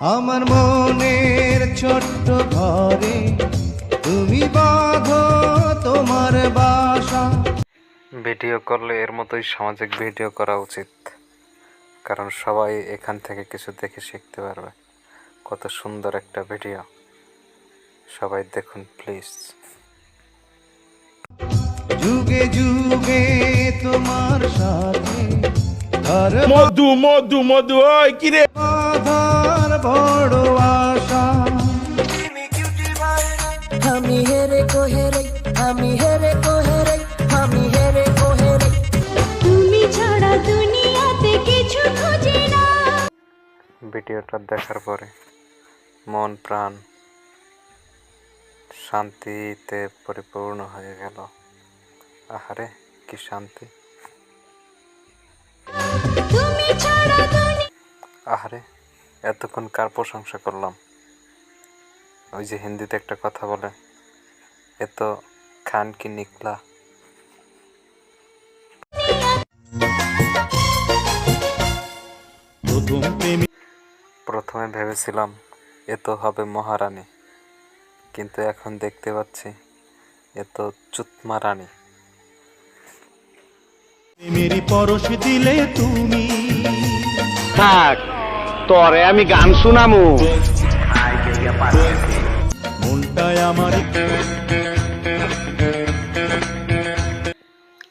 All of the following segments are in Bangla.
আমার মনের ছোট্ট ঘরে তুমি বাঁধো তোমার বাসা। ভিডিও করলে এর মতোই সামাজিক ভিডিও করা উচিত কারণ সবাই এখান থেকে কিছু দেখে শিখতে পারবে। কত সুন্দর একটা ভিডিও। সবাই দেখুন প্লিজ। যুগে যুগে তোমার সাথে মধু মধু মধু ওই কিরে? বাঁধার বড় আশা। আমি হেরে কোহেরে আমি হেরে কোহেরে আমি হেরে কোহেরে তুমি ছাড়া দুনিয়াতে কিছু খুঁজি না। ভিডিওটা দেখার পরে মন প্রাণ শান্তিতে পরিপূর্ণ হয়ে গেল। আহারে কি শান্তি। আহারে এতক্ষণ কার প্রশংসা করলাম? ওই যে হিন্দিতে একটা কথা বলে এ তো খান কি নিকলা? প্রথমে ভেবেছিলাম এ তো হবে মহারানী। কিন্তু এখন দেখতে পাচ্ছি এ তো চুতমা রানী। মেরি পরশ দিলে তুমি থাক। তরে আমি গান শুনামু। মনটায় আমার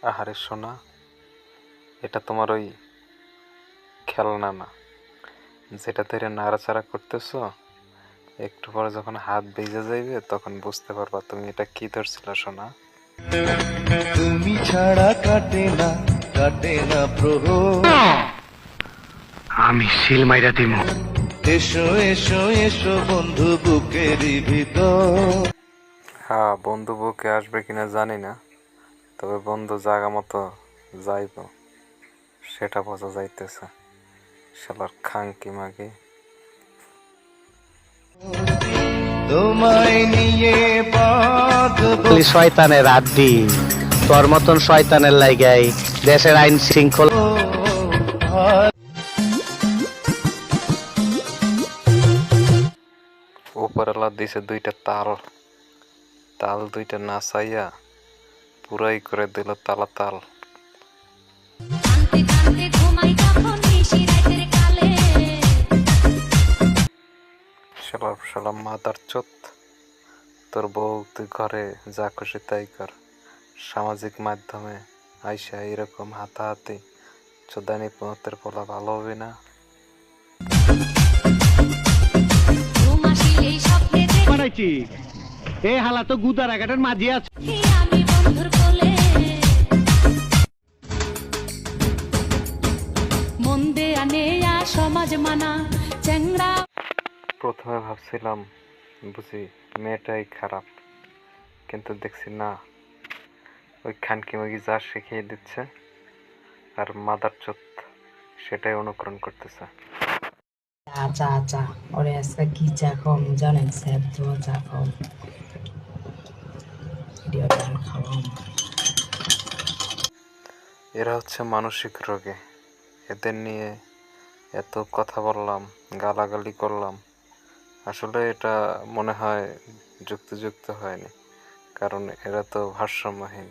আহারে সোনা এটা তোমার ওই খেলনা না। যেটা ধরে নাড়াচাড়া করতেছো একটু পরে যখন হাত ভিজে যাইবে তখন বুঝতে পারবা তুমি এটা কি ধরছিল সোনা। তুমি ছাড়া কাটে না কাটে না প্রভু আমি সিল মাইরা দিমু। এসো এসো এসো বন্ধু বুকেরই ভিতর। হ্যাঁ বন্ধু বুকে আসবে কিনা জানি না তবে বন্ধু জায়গা মতো যাইব সেটা বোঝা যাইতেছে। শালার খাঙ্কি মাগে। তোমায় নিয়ে শয়তানের আড্ডি তোর মতন শয়তানের লাইগাই দেশের আইন শৃঙ্খলা দিছে দুইটা তাল। তাল দুইটা নাচাইয়া পুরাই করে দিল তালা তাল। শালার শালা মাদার চোত তোর বউ তুই ঘরে যা খুশি তাই কর। সামাজিক মাধ্যমে আইসা এরকম হাতাহাতি চোদানি পথের পোলা ভালো হবে না। বানাইছি। এ হালা তো গুদার আগাটের মাঝে আছে। মন সমাজ মানা চ্যাংড়া প্রথমে ভাবছিলাম বুঝি মেয়েটাই খারাপ কিন্তু দেখছি না। ওই খানকি মাগি যা শিখিয়ে দিচ্ছে আর মাদার চোত সেটাই অনুকরণ করতেছে। চা চা চা কি জানেন এরা হচ্ছে মানসিক রোগে। এদের নিয়ে এত কথা বললাম, গালাগালি করলাম। আসলে এটা মনে হয় যুক্তিযুক্ত হয়নি, কারণ এরা তো ভারসাম্যহীন।